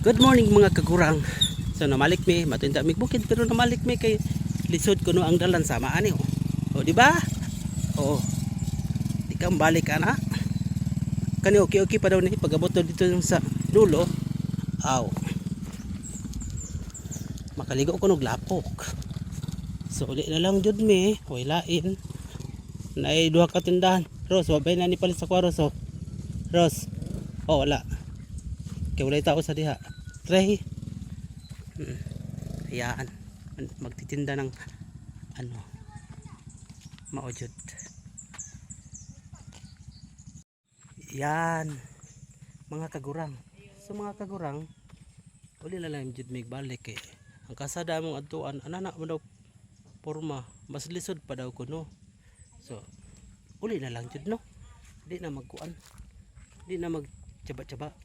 Good morning mga kagurang. So namalik mi, matinda mi bukid pero namalik mi kay lisod kuno ang dalan sama ani oh. O di ba? Oo. Di ka balik ana. Kani okay okay pa daw ni pagabot dito sa dulo. Aw. Makaligo ko nog lapok. So uli na lang jud mi, way lain. Naay duha ka tindahan. Ros, wabay na ni palit sa kwaros oh. Ros. Oh, wala. Kaya walay tao sa diha. Trey. Hmm. Magtitinda ng ano. Maojud. Yan. Mga kagurang. So mga kagurang, uli na lang jud mig balik eh. Ang kasada mong adtuan, anana mo daw porma, mas lisod pa daw kuno. So, uli na lang jud no. Di na magkuan. Di na magtsaba-tsaba.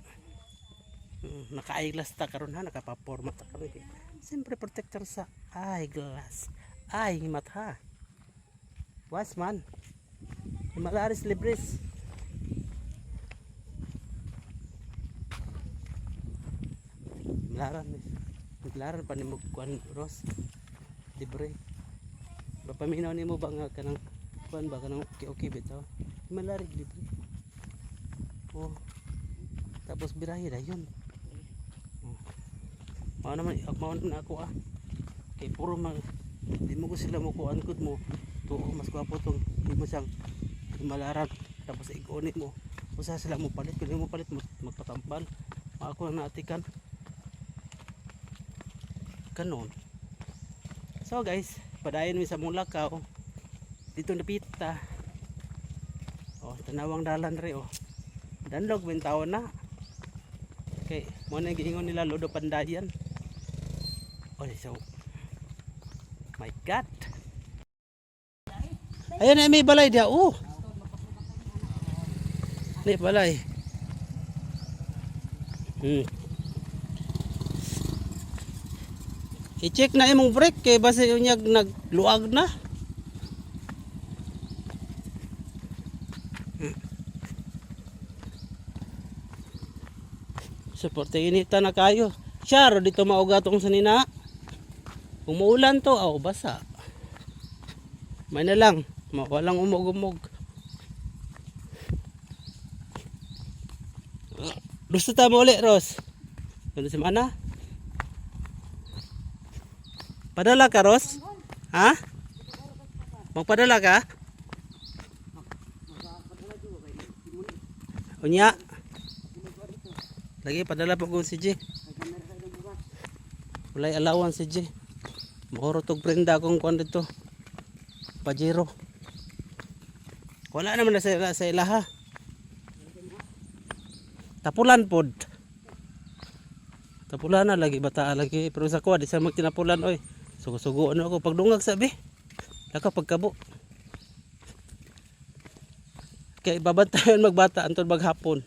Naka-eyeglass ta karon ha, nakapaporma ta karon. Siyempre protector sa eyeglass. Ay, mata. Was man. Himalaris libres. Laran. Laran pa ni mo Ros. Libre. Bapaminaw ni mo ba nga kanang kuan ba kanang okay okay bitaw. Himalaris libre. Oh. Tapos birahe na yun. Oh. Mao naman, mao naman ako ah. Kay puro mang di mo ko sila mo kuan kud mo. Tuo mas gwapo tong di mo siyang malaran tapos igonit mo. Usa sila mo palit kun di mo palit mag- magpatambal. Mao ako na naatikan. Kanon. So guys, padayon mi sa Mulakaw. Dito napita. Oh, tanawang dalan re oh. Danlog bintawon na. Okay, mo na giingon nila lodo pandayan. Oh, so My God. Ayan na may balay dia. Oh. Ni balay. Hmm. I-check na imong brake kay base unyag nagluag na. Suporte inita na kayo. Siya ro dito maugatong sa nina. Kung maulan to, aw basa. May na lang, walang umog-umog. Gusto ta mo ulit, Ros? Ano si Mana? Padala ka, Ros? Ha? Magpadala ka? Unya? Lagi padala pa ko si J. Walay alawan si J. Mahoro tog prenda akong kuan dito. Pajero. Wala naman na sa, sa ilaha. Tapulan pod. Tapulan na lagi bata lagi pero sa kuha di sa magtinapulan oy. Sugo-sugo ano ako pagdungag sabi. Laka pagkabo. Kay babantayan magbata antod maghapon.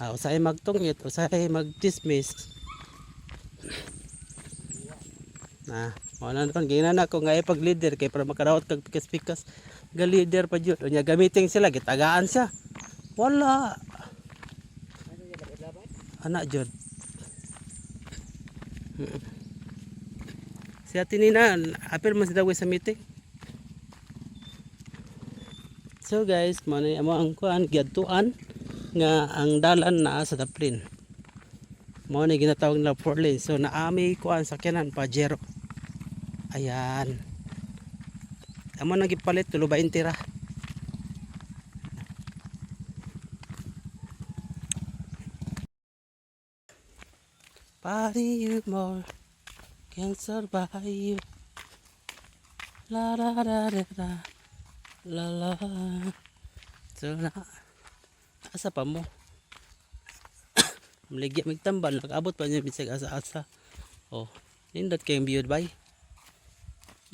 Ah, usay magtungit, usay mag-dismiss. Na, mo na kon ginana ko nga pag leader kay para makarawat kag pikas-pikas ga leader pa jud. Unya gamitin sila gitagaan siya. Wala. Anak jud. Mm. Si ate nina, apil man si daw sa meeting. So guys, mo na amo ang kuan giadtuan nga ang dalan naa sa Daplin. Mo ni ginatawag nila four lane. So naami kuan sakyanan Pajero. Ayan. Amo nang gipalit tulo ba intira. Body you more can survive. La la la la la la la. So na asa pa mo? Maligya magtambal, nag-abot pa niya bisag asa-asa. Oh, nindot kayong view bay.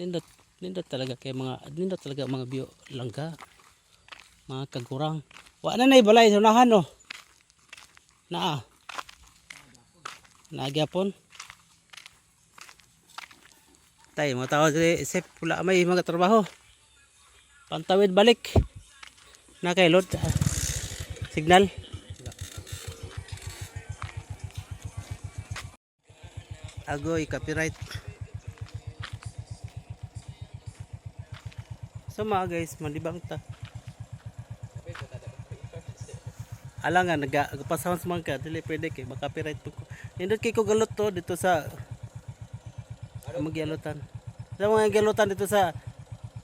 Nindot, nindot talaga kay mga nindot talaga mga biyo langga. Mga kagurang. Wa na nay balay sunahan no. Naa. Nagyapon. Tay, mga tao diri sip pula may mga trabaho. Pantawid balik. Na kay Lord. Ah, signal. Agoy copyright. So mga guys, malibang ta. Ala nga, nagpasahon sa mga ka, dili pwede kay makapiright po ko. Nindot kay ko galot to dito sa Magyalutan. Sa mga galutan dito sa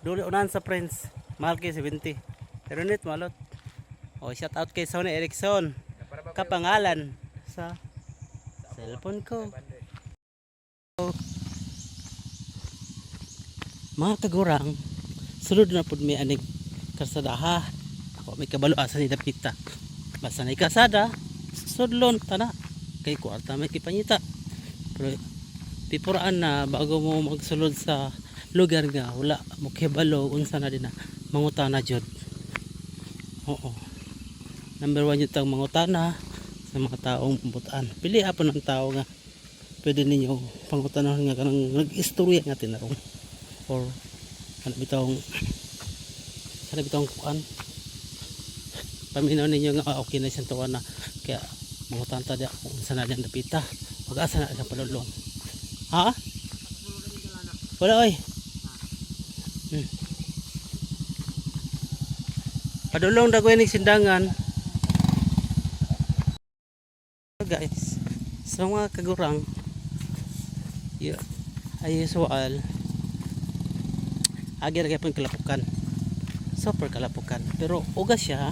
Duli unahan sa Prince. Mahal kay 70. Pero net malot. Oh, shout out kay Sony Ericsson. Kapangalan sa cellphone ko. Mga kagurang, sulod na pud may anig kasadaha. Ako may kabalo asa ni dapita. Basta na kasada, sudlon tana. Kay kwarta may kipanyita. Pero pipuraan na bago mo magsulod sa lugar nga wala mo kibalo unsa na din na mangutana jud. Oo. Number one yung tang mangutana sa mga taong butaan. Pili apo ng tao nga pwede ninyo pangutanan nga kanang nag-istorya nga tinarong or ano bitawng ano bitawng kuan. Paminaw ninyo nga ah, okay na siyang tuwa na. Kaya mangutan ta dia kung saan na diyan napita. Wag asa na sa palulong. Ha? Wala oy. Hmm. padulong dagoy ni sindangan. Guys. Sa mga kagurang yeah, ay usual agi ra gyapon kalapukan. Super kalapukan. Pero ugas siya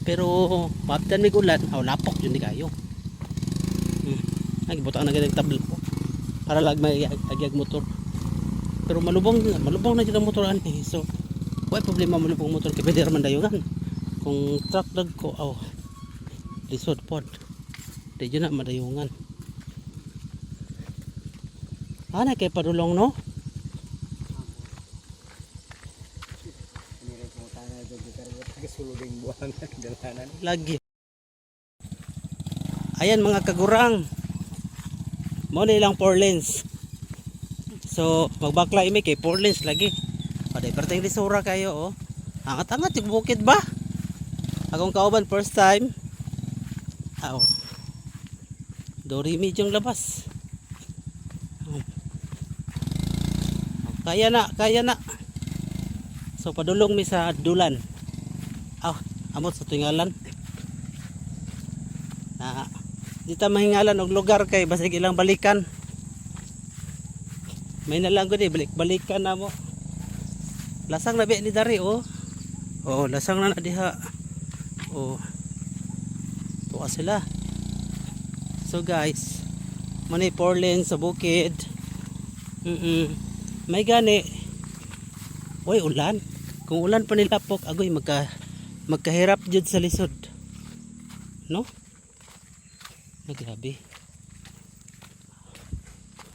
pero maptan mig ulan aw lapok yun di kayo. Hmm. nagibutan na ganang tablo para lag may agyag motor. Pero malubong malubong na jud ang motor ani. So wala problema malubong motor kay pwede raman dayungan kung truck dag ko aw lisod pod. Di na madayungan ana kay padulong no lagi. Ayan mga kagurang. Mo na ilang 4 lanes. So magbakla imi kay 4 lanes lagi. Paday perteng lisura kayo oh. Angat angat yung bukid ba? Akong kauban first time. Aw dorimi yung labas. Oh. kaya na kaya na so padulong mi sa dulan. Aw amot sa tingalan na di ta mahingalan og lugar kay basig ilang balikan. May nalang gud eh balik balikan na mo. Lasang na ni dari oh. Oh lasang na na diha. Oh. Tuwa sila. So guys manay four lanes sa bukid. Mm -mm. may gani Uy, ulan. Kung ulan pa nilapok, agoy magka magkahirap jud sa lisod. No? Ay, grabe.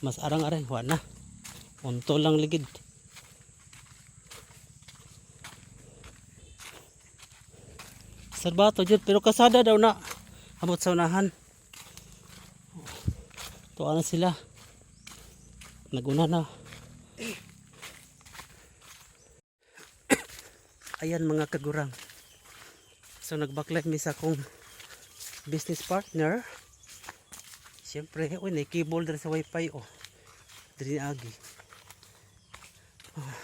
Mas arang-arang, wala na. Unto lang ligid. Sarbato jud pero kasada daw na. Amot sa unahan. Tuwa na sila. Naguna na. Ayan mga kagurang. So nagbacklight mi sa akong business partner. Siyempre uy may cable dito sa wifi oh. Diri na agi. Oh.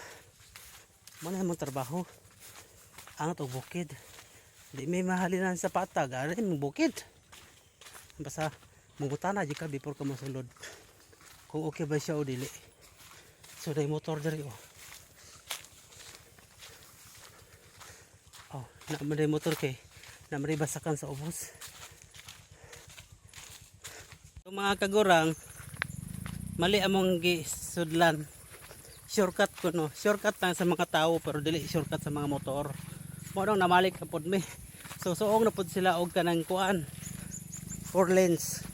mana mong trabaho? Angat og bukid. Di may mahalinan sa patag. Ari mong bukid. Basta mungutana di ka before ka masulod kung okay ba siya o dili. So day motor diri oh Na maday motor kay na maday basakan sa ubos. So, mga kagurang mali among gisudlan. Shortcut ko no. Shortcut lang sa mga tao pero dili shortcut sa mga motor. Mo nang namalik ka pod mi. So suong na pod sila og kanang kuan. Four lanes.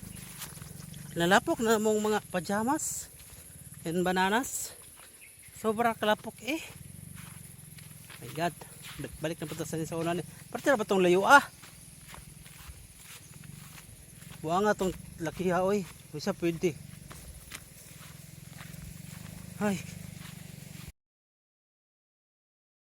Lalapok na mong mga pajamas and bananas. Sobra kalapok eh. My God. Balik, na punta sa sa una ni. Parte na ba tong layo ah? Buha nga tong laki ha oy. Siya pwede. Ay.